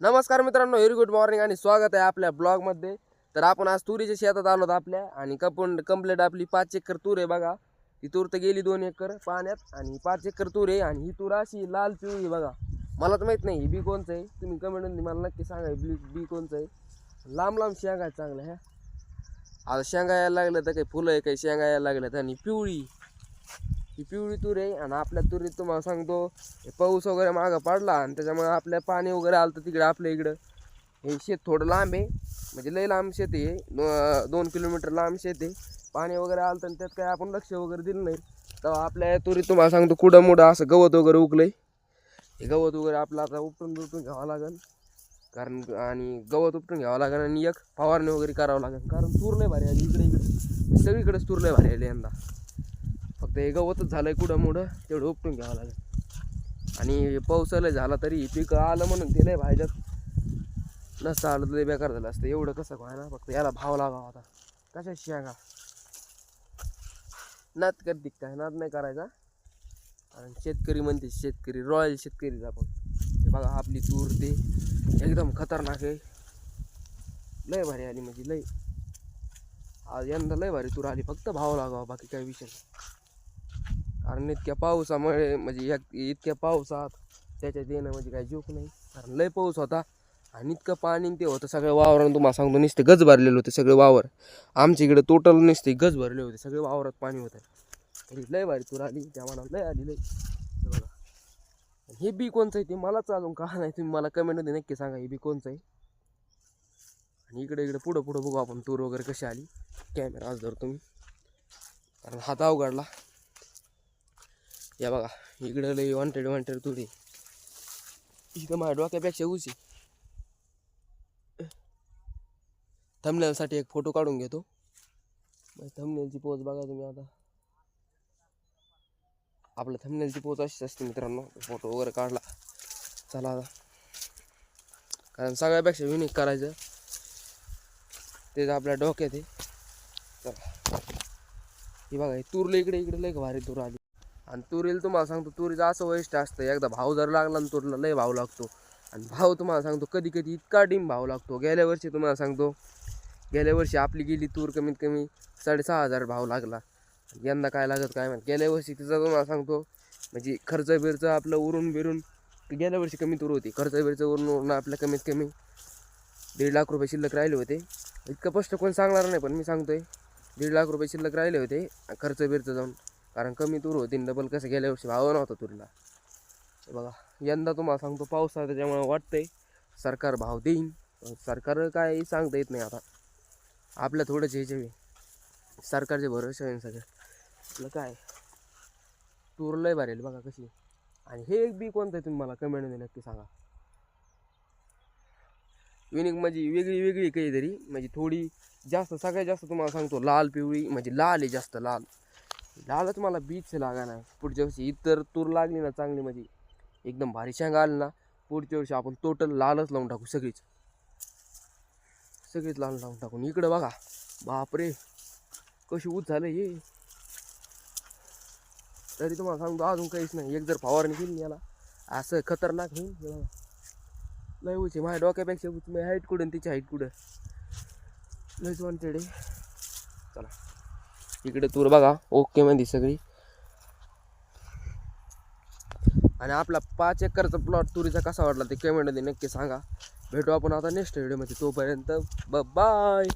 नमस्कार मित्रांनो very good morning आणि स्वागत आहे आपल्या ब्लॉगमध्ये तर आपण आज तुरीच्या शेतात आलो आपल्या आणि कपून कंप्लीट आपली पाच एकर तूर आहे बघा. ही तूर तर गेली दोन एकर पाण्यात आणि पाच एकर तूर आहे आणि ही तूर अशी लाल पिवळी बघा. मला तर माहीत नाही ही बी कोणचं आहे. तुम्ही कमेंटमध्ये मला नक्की सांगा बी बी कोणचं आहे. लांब लांब शेंगा आहेत चांगल्या ह्या. आता शेंगा यायला लागलं तर काही फुलं आहे काही शेंगा यायला लागल्यात आणि पिवळी. ही पिवळी तूर आहे आणि आपल्या तुरीत तुम्हाला सांगतो हे पाऊस वगैरे मागं पडला आणि त्याच्यामुळे आपल्या पाणी वगैरे आलं तर तिकडे आपल्या इकडं. हे शेत थोडं लांब आहे म्हणजे लई लांब शेत आहे दो- दोन किलोमीटर लांब शेत आहे. पाणी वगैरे आलं तर त्यात काय आपण लक्ष वगैरे दिलं नाही. तेव्हा आपल्या तुरीत तुम्हाला सांगतो कुडं मुडं असं गवत वगैरे उगलंय. हे गवत वगैरे आपलं आता उपटून उपटून घ्यावं लागेल. कारण आणि गवत उपटून घ्यावं लागेल आणि एक फवारणी वगैरे करावं लागेल. कारण तूर लय भारी आली इकडे इकडे. सगळीकडेच तूर लय भारी आली यंदा. ते हे गवतच आहे कुठं मुडं तेवढं उपटून घ्यावं लागेल. आणि पावसाला झाला तरी पीक आलं म्हणून ते नाही भाज्यात नसतं आलं तर लय बेकार झालं असतं. एवढं कसं काय ना फक्त याला भाव लागावा आता. कशा शेंगा नाद करते काय नाद नाही करायचा. कारण शेतकरी म्हणते शेतकरी रॉयल शेतकरीच आपण. हे बघा आपली तूर ते एकदम खतरनाक आहे. लय भारी आली म्हणजे लय. आज यंदा लय भारी तूर आली फक्त भाव लागावा बाकी काही विषय नाही. कारण इतक्या पावसामुळे म्हणजे या इतक्या पावसात त्याच्यात येणं म्हणजे काही जोक नाही. कारण लय पाऊस होता आणि इतकं पाणी ते होतं सगळं वावरानं तुम्हाला सांगतो नुसते गज भरलेले होते सगळे वावर. आमच्या इकडे टोटल नुसते गज भरले होते सगळे वावरात पाणी होतं. तरी लय भारी तूर आली त्या मला लय आली लय. हे बघा. हे बी कोणचं आहे ते मलाच अजून का नाही तुम्ही मला कमेंटमध्ये नक्की सांगा हे बी कोणचं आहे. आणि इकडे इकडे पुढं पुढं बघू आपण तूर वगैरे कशी आली. कॅमेरा आज धरतो मी कारण हात अवघडला. या बघा इकडं लई वॉन्टेड वॉन्टेड तुरी इथं माझ्या डोक्यापेक्षा उशी थंबनेलसाठी एक फोटो काढून घेतो. थंबनेलची पोच बघा तुम्ही आता. आपलं थमनेलची पोच अशीच असते मित्रांनो फोटो वगैरे काढला. चला आता. कारण सगळ्यापेक्षा युनिक करायचं. तेच आपल्या डोक्यात आहे. चला. ही बघा ही लई इकडे इकडे लई भारी तूर आली. आणि तुरीला तुम्हाला सांगतो तुरीचं असं वैशिष्ट असतं एकदा भाव जर लागला ना तुरीला लय भाव लागतो. आणि भाव तुम्हाला सांगतो कधी कधी इतका डिम भाव लागतो. गेल्या वर्षी तुम्हाला सांगतो गेल्या वर्षी आपली गेली तूर कमीत कमी साडेसहा हजार भाव लागला. यंदा काय लागत काय माहिती? गेल्या वर्षी तिचा तुम्हाला सांगतो म्हणजे खर्च बिर्च आपलं उरून बिरून गेल्या वर्षी कमी तूर होती. खर्च बिर्च उरून उरून आपल्या कमीत कमी दीड लाख रुपये शिल्लक राहिले होते. इतकं स्पष्ट कोण सांगणार नाही पण मी सांगतोय दीड लाख रुपये शिल्लक राहिले होते खर्च बिर्च जाऊन. कारण कमी तूर होती डबल कसं गेल्या वर्षी भाव नव्हता तुरीला. बघा यंदा तुम्हाला सांगतो पाऊस आहे त्याच्यामुळे वाटतंय सरकार भाव देईन सरकार काय सांगता येत नाही आता. आपल्या थोडंच ह्याचे बी. सरकारचे भरोसे आहे सगळं. आपलं काय? तूर लय भरेल बघा कशी. आणि हे एक बी कोणतं आहे तुम्ही मला कमेंटमध्ये नक्की सांगा. युनिक म्हणजे वेगळी वेगळी काहीतरी म्हणजे थोडी जास्त सगळ्यात जास्त तुम्हाला सांगतो लाल पिवळी म्हणजे लाल आहे जास्त लाल. लालच मला बीच लागा नाही पुढच्या वर्षी इतर तूर लागली ना चांगली मध्ये एकदम भारी शेंगा आली ना. पुढच्या वर्षी आपण टोटल लालच लावून टाकू सगळीच. सगळीच लाल लावून टाकून. इकडं बघा. बापरे. कशी ऊत झालं हे. तरी तुम्हाला सांगतो अजून काहीच नाही. एक जर फवारणी केली याला असं खतरनाक होईल. हे बघा लय उची माझ्या डोक्यापेक्षा हाईट कुठं तिची हाईट कुठं? लयच वांटेड आहे. चला. इकडे तूर बघा ओके मध्ये सगळी. आणि आपला पाच एकरचा प्लॉट तुरीचा कसा वाटला ते कमेंटमध्ये नक्की सांगा. भेटू आपण आता नेक्स्ट व्हिडिओमध्ये तोपर्यंत ब बाय